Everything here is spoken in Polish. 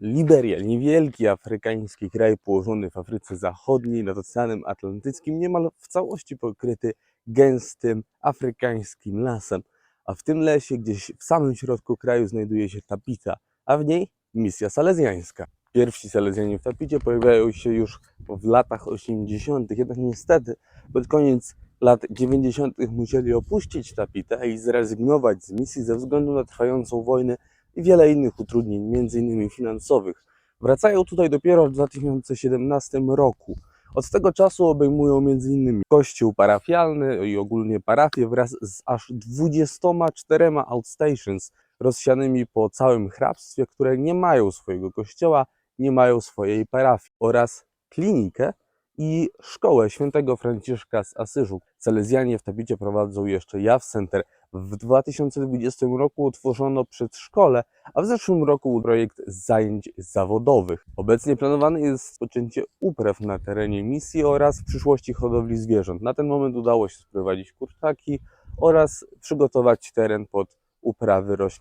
Liberia, niewielki afrykański kraj położony w Afryce Zachodniej nad Oceanem Atlantyckim, niemal w całości pokryty gęstym afrykańskim lasem. A w tym lesie, gdzieś w samym środku kraju, znajduje się Tapita, a w niej misja salezjańska. Pierwsi salezjanie w Tapicie pojawiają się już w latach 80., jednak niestety pod koniec lat 90. musieli opuścić Tapitę i zrezygnować z misji ze względu na trwającą wojnę i wiele innych utrudnień, między innymi finansowych. Wracają tutaj dopiero w 2017 roku. Od tego czasu obejmują m.in. kościół parafialny i ogólnie parafię wraz z aż 24 outstations rozsianymi po całym hrabstwie, które nie mają swojego kościoła, nie mają swojej parafii oraz klinikę i szkołę świętego Franciszka z Asyżu. Salezjanie w Tabicie prowadzą jeszcze Jaw Center. W 2020 roku utworzono przedszkole, a w zeszłym roku projekt zajęć zawodowych. Obecnie planowane jest rozpoczęcie upraw na terenie misji oraz w przyszłości hodowli zwierząt. Na ten moment udało się sprowadzić kurczaki oraz przygotować teren pod uprawy roślin.